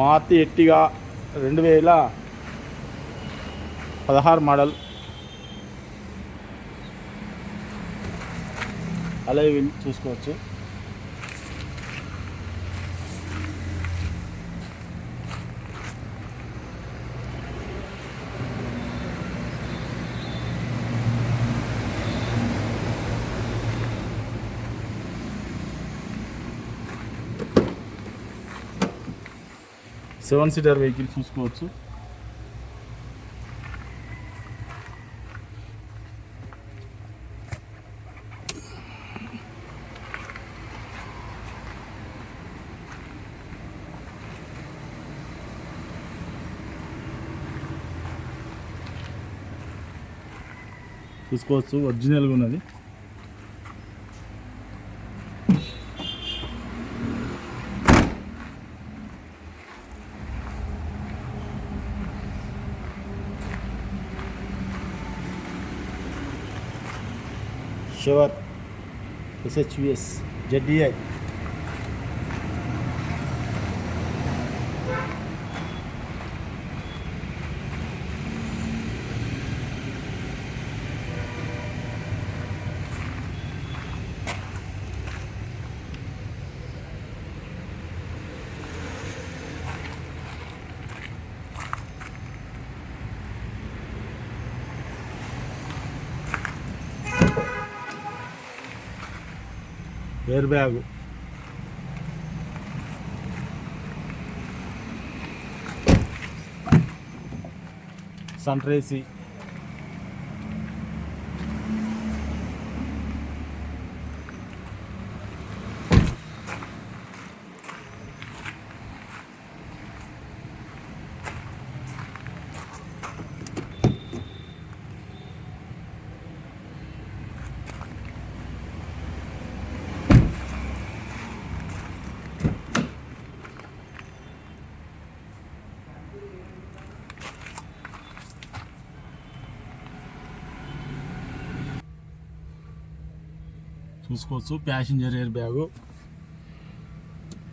మారుతి ఎట్టిగా రెండు వేల పదహారు మోడల్. అలాగే చూసుకోవచ్చు. సెవెన్ సీటర్ వెహికల్ చూసుకోవచ్చు. చూసుకోవచ్చు ఒరిజినల్గా ఉన్నది. షవర్ ఎస్హెచ్విఎస్ జెడ్డిఐ ఎయిర్ బ్యాగ్ సన్రైసి చూసుకోవచ్చు. Passenger air bag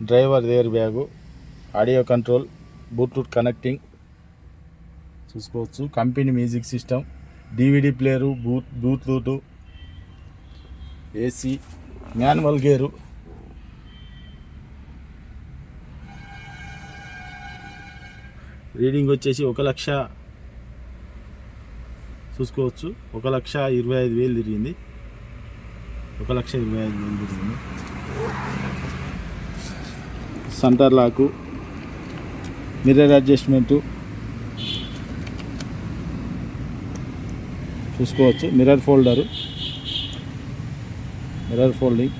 driver air bag audio control Bluetooth connecting చూసుకోవచ్చు. Company music system DVD player booth Bluetooth AC manual gear reading వచ్చేసి ఒక లక్ష చూసుకోవచ్చు. ఒక లక్ష ఇరవై ఐదు వేలు తిరిగింది. ఒక లక్ష ఇరవై ఐదు వేలు తిరిగింది సెంటర్ లాకు మిర్రర్ అడ్జస్ట్మెంటు చూసుకోవచ్చు. Mirror folder mirror folding.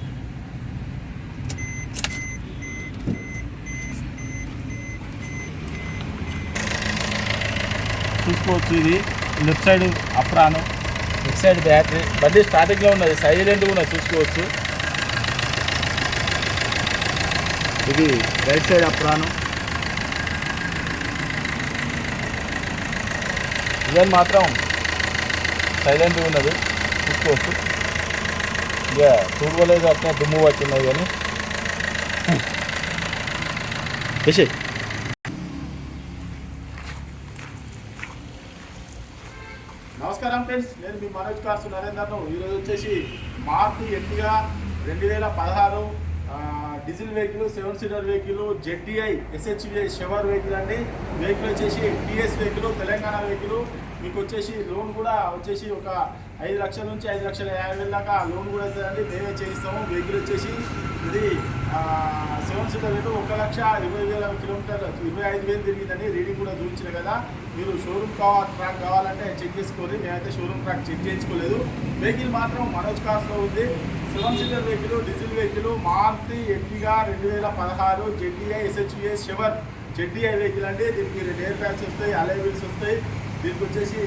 చూసుకోవచ్చు ఇది లెఫ్ట్ సైడ్ అప్రాను. లెఫ్ట్ సైడ్ బ్యాటరీ బండి స్టార్టింగ్లో ఉన్నది. సైలెంట్గా ఉన్నది చూసుకోవచ్చు. ఇది రైట్ సైడ్ అప్రాను ఇవన్నీ మాత్రం సైలెంట్గా ఉన్నది చూసుకోవచ్చు. ఇక చూడలేదు అట్లా దుమ్ము పట్టినవి కానీ. ఫ్రెండ్స్ నేను మీ మనోజ్ కార్సు నరేందర్ను. ఈరోజు వచ్చేసి మారుతి ఎట్టిగా రెండు వేల పదహారు diesel vehicle seven seater vehicle ZDI SHVS షెవర్ vehicle అండి. వెహికల్ వచ్చేసి టీఎస్ వెహికల్ తెలంగాణ వెహికల్. మీకు వచ్చేసి లోన్ కూడా వచ్చేసి ఒక ఐదు లక్షల నుంచి ఐదు లక్షల యాభై వేల దాకా లోన్ కూడా అవుతుందండి. మేమే చేయిస్తాము. వెహికల్ వచ్చేసి ఇది సెవెన్ సీటర్ రేటు ఒక లక్ష ఇరవై వేల కిలోమీటర్ ఇరవై ఐదు వేలు తిరిగిందని రీడింగ్ కూడా చూపించారు కదా. మీరు షోరూమ్ కావాలి ట్రాక్ కావాలంటే చెక్ చేసుకోండి. మేమైతే షోరూమ్ ట్రాక్ చెక్ చేయించుకోలేదు. వెహికల్ మాత్రం మనోజ్ కాస్ట్లో ఉంది. Seven seater vehicle diesel vehicle Maruti Ertiga రెండు వేల పదహారు జెడ్డీఐ ఎస్హెచ్విఐ షెవర్ జెడ్డీఐ వెహికల్ అండి. దీనికి రెండు ఎయిర్ బ్యాగ్స్ వస్తాయి అలై వీల్స్ వస్తాయి. దీనికి వచ్చేసి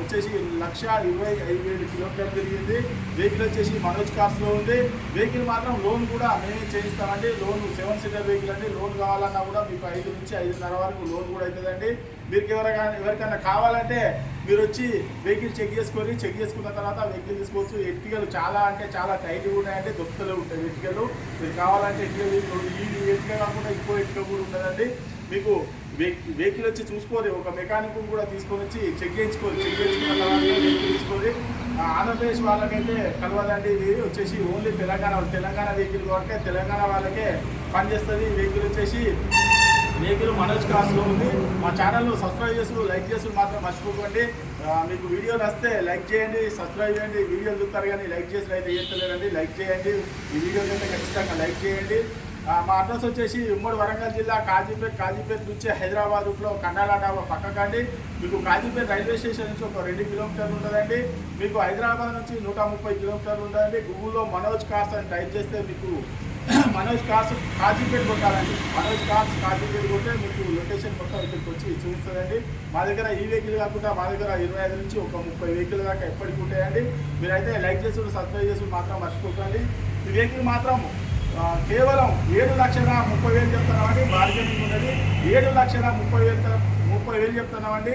వచ్చేసి లక్ష ఇరవై ఐదు వేలు కిలోమీటర్లు తిరిగింది వెహికల్ వచ్చేసి మనోజ్ కార్స్లో ఉంది. వెహికల్ మాత్రం లోన్ కూడా మేమే చేయిస్తామండి లోన్ సెవెన్ సీటర్ వెహికల్ అండి. లోన్ కావాలన్నా కూడా మీకు ఐదు నుంచి ఐదున్నర వరకు లోన్ కూడా అవుతుందండి. మీకు ఎవరికైనా ఎవరికైనా కావాలంటే మీరు వచ్చి వెహికల్ చెక్ చేసుకొని చెక్ చేసుకున్న తర్వాత వెహికల్ తీసుకోవచ్చు. ఎట్టికలు చాలా అంటే చాలా టైట్గా ఉన్నాయండి. దొక్కలు ఉంటాయి ఎట్టికలు మీరు కావాలంటే ఎట్టికలు ఈ ఎట్టిక కాకుండా ఇంకో ఎట్టిక కూడా ఉంటుందండి. మీకు వెహికల్ వెహికల్ వచ్చి చూసుకోవాలి ఒక మెకానిక్ కూడా తీసుకొని వచ్చి చెక్ చేయించుకోరు చెక్ చేయించుకున్న తర్వాత వెహికల్ తీసుకొని ఆంధ్రప్రదేశ్ వాళ్ళకైతే కలవదండి ఇది. వచ్చేసి ఓన్లీ తెలంగాణ వాళ్ళు. తెలంగాణ వెహికల్ కాబట్టి తెలంగాణ వాళ్ళకే పనిచేస్తుంది వెహికల్ వచ్చేసి. వెహికల్ మనోజ్ కాస్ట్లో ఉంది. మా ఛానల్ను సబ్స్క్రైబ్ చేసి లైక్ చేసి మాత్రం మర్చిపోకండి. మీకు వీడియోలు వస్తే లైక్ చేయండి సబ్స్క్రైబ్ చేయండి. వీడియోలు చూస్తారు కానీ లైక్ చేసి అయితే చేస్తలేరండి లైక్ చేయండి. ఈ వీడియోలు అయితే ఖచ్చితంగా లైక్ చేయండి. మా అడ్రస్ వచ్చేసి ఉమ్మడి వరంగల్ జిల్లా కాజీపేట్ కాజీపేట్ నుంచి హైదరాబాద్ రూట్లో కండాల డాబా పక్కకండి మీకు కాజీపేట్ రైల్వే స్టేషన్ నుంచి ఒక రెండు కిలోమీటర్లు ఉంటుందండి. మీకు హైదరాబాద్ నుంచి నూట ముప్పై కిలోమీటర్లు ఉంటుందండి. గూగుల్లో మనోజ్ కార్స్ అని టైప్ చేస్తే మీకు మనోజ్ కార్స్ కాజీపేట్ కొట్టాలండి. మనోజ్ కార్స్ కాజీపేట్ కొట్టే మీకు లొకేషన్ మొత్తం ఇక్కడికి వచ్చి చూపిస్తుందండి. మా దగ్గర ఈ వెహికల్ కాకుండా మా దగ్గర ఇరవై ఐదు నుంచి ఒక ముప్పై వెహికల్ దాకా ఎప్పటికి ఉంటాయండి. మీరైతే లైక్ చేసుకుంటూ సబ్స్క్రైబ్ చేసుకుంటూ మాత్రం మర్చిపోకండి. ఈ వెహికల్ మాత్రం కేవలం ఏడు లక్షల ముప్పై వేలు చెప్తున్నామండి. బార్గెనింగ్ ఉన్నది. ఏడు లక్షల ముప్పై వేలు ముప్పై వేలు చెప్తున్నామండి.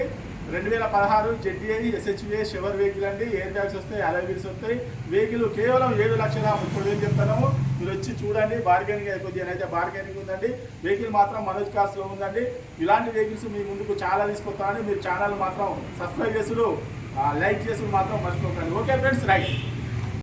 రెండు వేల పదహారు జెడ్డీఐ ఎస్హెచ్విఏ షవర్ వెహికల్ అండి. ఎయిర్ బ్యాగ్స్ వస్తాయి? అలై వీల్స్ వస్తాయి. వెహికల్ కేవలం ఏడు లక్షల ముప్పై వేలు చెప్తున్నాము. మీరు వచ్చి చూడండి. బార్గెనింగ్ అయిపోద్ది అని అయితే బార్గెనింగ్ ఉందండి. వెహికల్ మాత్రం మనోజ్ కార్స్లో ఉందండి. ఇలాంటి వెహికల్స్ మీ ముందుకు చాలా తీసుకొస్తామని మీరు ఛానల్ మాత్రం సబ్స్క్రైబ్ చేసుడు లైక్ చేసుడు మాత్రం మర్చిపోకండి. Okay friends right.